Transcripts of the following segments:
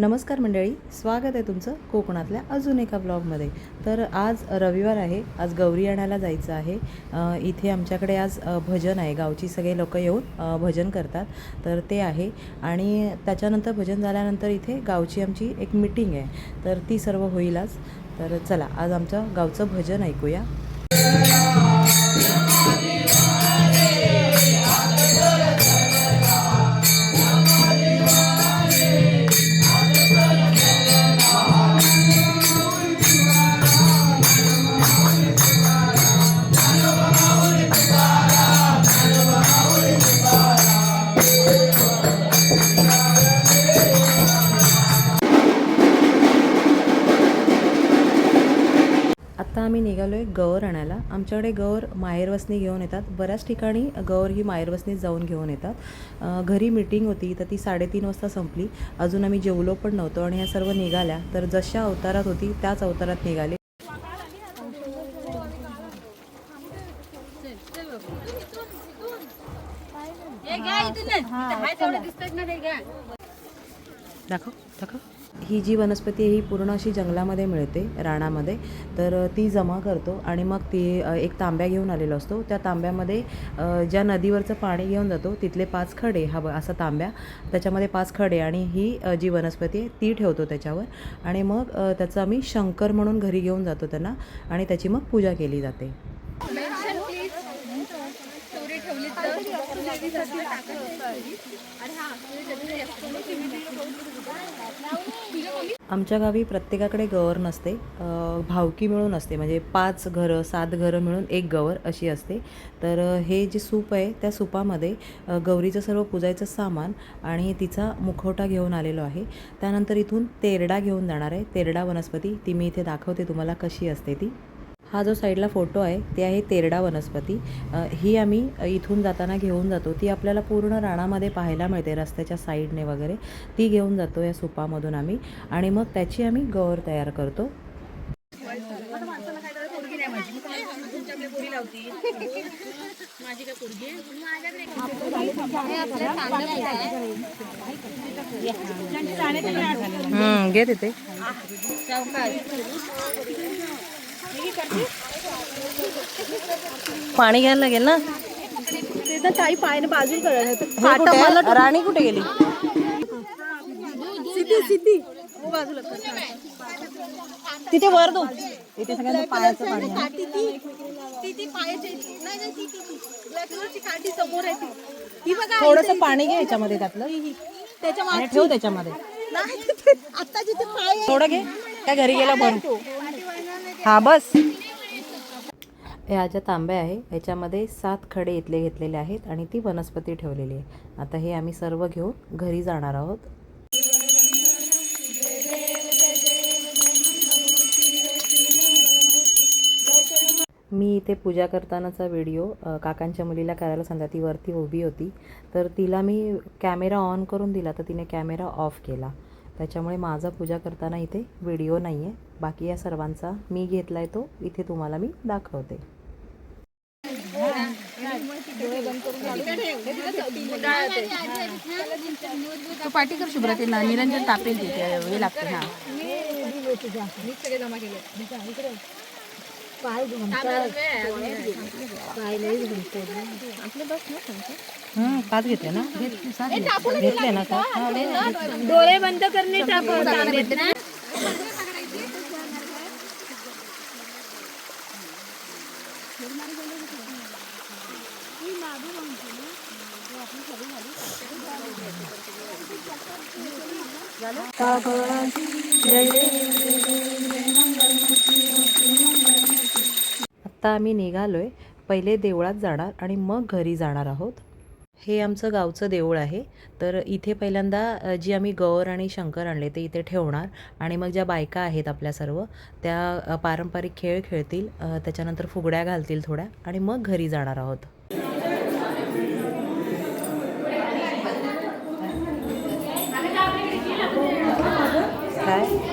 नमस्कार मंडळी स्वागत आहे तुमचं कोकणातल्या अजून एका ब्लॉगमध्ये. तर आज रविवार आहे आज गौरी आणायला जायचं आहे. इथे आमच्याकडे आज भजन आहे गावची सगळे लोक येऊन भजन करतात. तर ते आहे. आणि त्याच्यानंतर भजन झाल्यानंतर इथे गावची आमची एक मिटिंग आहे. तर ती सर्व होईल आज. तर चला आज आमचं गावचं भजन ऐकूया. आमच्याकडे गवर माहेरवसनी घेऊन येतात. बऱ्याच ठिकाणी गवर ही माहेरवसनीत जाऊन घेऊन येतात. घरी मिटिंग होती तर ती साडेतीन वाजता संपली. अजून आम्ही जेवलो पण नव्हतो आणि ह्या सर्व निघाल्या. तर जशा अवतारात होती त्याच अवतारात निघाले. हे दाखव दाखव. ही जी वनस्पती आहे ही पूर्ण अशी जंगलामध्ये मिळते रानामध्ये. तर ती जमा करतो आणि मग ती एक तांब्या घेऊन आलेलो असतो. त्या तांब्यामध्ये ज्या नदीवरचं पाणी घेऊन जातो तिथले पाच खडे हा ब- असा तांब्या. त्याच्यामध्ये पाच खडे आणि ही जी वनस्पती आहे ती ठेवतो त्याच्यावर. आणि मग त्याचं आम्ही शंकर म्हणून घरी घेऊन जातो त्यांना आणि त्याची मग पूजा केली जाते. ठेवली तर देवीसाठी टाकत होती. आणि हा तुझ्या आमच्या गावी प्रत्येकाकडे गवर नसते भावकी मिळून असते. म्हणजे पाच घरं सात घरं मिळून एक गवर अशी असते. तर हे जे सूप आहे त्या सूपामध्ये गौरीचं सर्व पूजायचं सामान आणि तिचा मुखवटा घेऊन आलेलो आहे. त्यानंतर इथून तेरडा घेऊन जाणार आहे. तेरडा वनस्पती ती मी इथे दाखवते तुम्हाला कशी असते ती. हा जो साईडला फोटो आहे ते आहे तेरडा वनस्पती. ही आम्ही इथून जाताना घेऊन जातो. ती आपल्याला पूर्ण रानामध्ये पाहायला मिळते रस्त्याच्या साईडने वगैरे. ती घेऊन जातो या सुपामधून आम्ही आणि मग त्याची आम्ही गौर तयार करतो. घे तिथे. पाणी घ्यायला लागेल ना? काही पायने बाजूला करायला हे कुठे आहे? राणी कुठे गेली? सिद्धी सिद्धी. हो बाजूला तिथे वर दो इथे सगळ्यांना पायाचं पाणी ती ती ती ती ती ती ती. थोडंसं पाणी घे याच्यामध्ये त्यातलं. त्याच्या ठेव त्याच्यामध्ये. तिथे आता जिथे पाय थोडं घे. काय घरी गेला भरू हा बस. ह्या ज्या तांब्या आहे याच्यामध्ये सात खडे इथले घेतलेले आहेत आणि ती वनस्पती ठेवलेली आहे. आता हे आम्ही सर्व घेऊन घरी जाणार आहोत. मी इथे पूजा करतानाचा व्हिडिओ काकांच्या मुलीला करायला सांगा ती वरती उभी होती. तर तिला मी कॅमेरा ऑन करून दिला तर तिने कॅमेरा ऑफ केला. त्याच्यामुळे माझा पूजा करताना इथे व्हिडिओ नाही आहे बाकी या सर्वांचा मी घेतला आहे तो इथे तुम्हाला मी दाखवते तू कर शुभ्रा ते ना- निरंजन तापेल तिथे हे लागते हा पाय घुमतात पाय लई घुमतात हं, पाच घेतले ना घेतले ना। का डोळे बंद करणे तांबेत ना आत्ता आम्ही निघालो आहे पहिले देवळात जाणार आणि मग घरी जाणार आहोत. हे आमचं गावचं देऊळ आहे. तर इथे पहिल्यांदा जी आम्ही गौर आणि शंकर आणले ते इथे ठेवणार आणि मग ज्या बायका आहेत आपल्या सर्व त्या पारंपरिक खेळ खेळतील त्याच्यानंतर फुगड्या घालतील थोड्या आणि मग घरी जाणार आहोत. काय?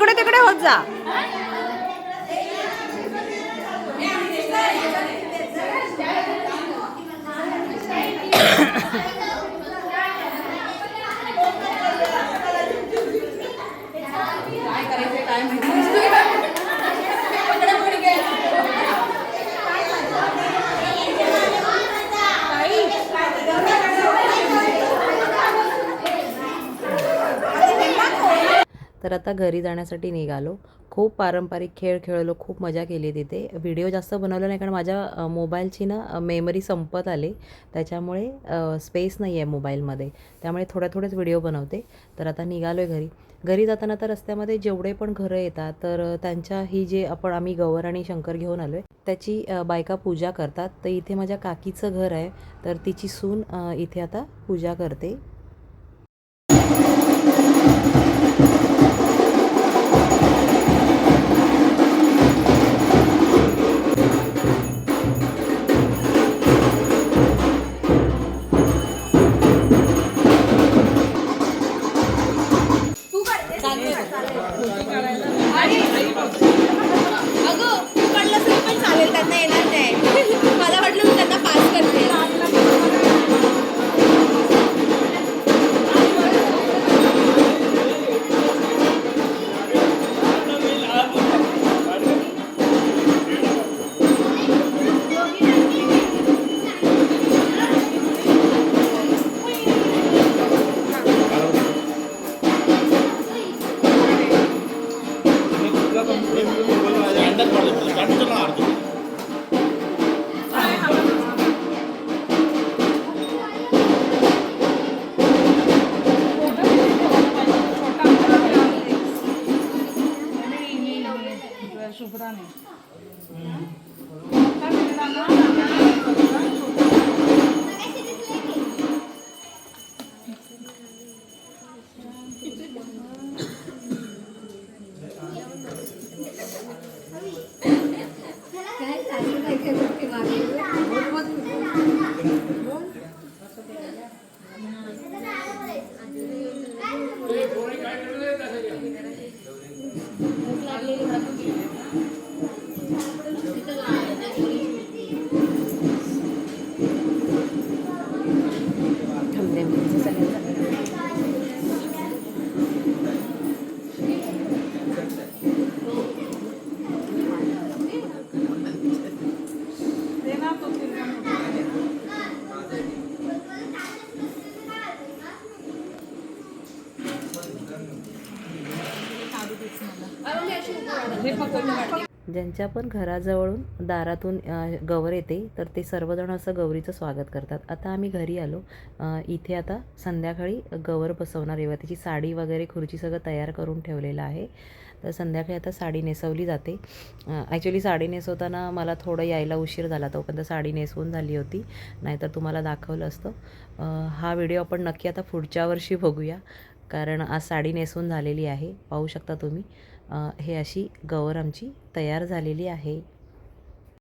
इकडे तिकडे होत जा. तर आता घरी जाण्यासाठी निघालो. खूप पारंपरिक खेळ खेळलो खूप मजा केली तिथे. व्हिडिओ जास्त बनवलं नाही कारण माझ्या मोबाईलची ना मेमरी संपत आली. त्याच्यामुळे स्पेस नाही आहे मोबाईलमध्ये. त्यामुळे थोड्या थोडेच व्हिडिओ बनवते. तर आता निघालो आहे घरी. घरी जाताना तर रस्त्यामध्ये जेवढे पण घरं येतात तर त्यांच्या ही जे आपण आम्ही गवर आणि शंकर घेऊन आलो आहे त्याची बायका पूजा करतात. तर इथे माझ्या काकीचं घर आहे. तर तिची सून इथे आता पूजा करते. Gracias. ज्यांच्या पण घराजवळून दारातून गवर येते तर ते सर्वजण असं गौरीचं स्वागत करतात. आता आम्ही घरी आलो. इथे आता संध्याकाळी गवर बसवणार आहे. तिची साडी वगैरे खुर्ची सगळं तयार करून ठेवलेलं आहे. तर संध्याकाळी आता साडी नेसवली जाते. ॲक्च्युली साडी नेसवताना मला थोडं यायला उशीर झाला. तोपर्यंत साडी नेसवून झाली होती. नाहीतर तुम्हाला दाखवलं असतं. हा व्हिडिओ आपण नक्की आता पुढच्या वर्षी बघूया. कारण आज साडी नेसून झालेली आहे. पाहू शकता तुम्ही. हे अशी गवर आमची तयार झालेली आहे.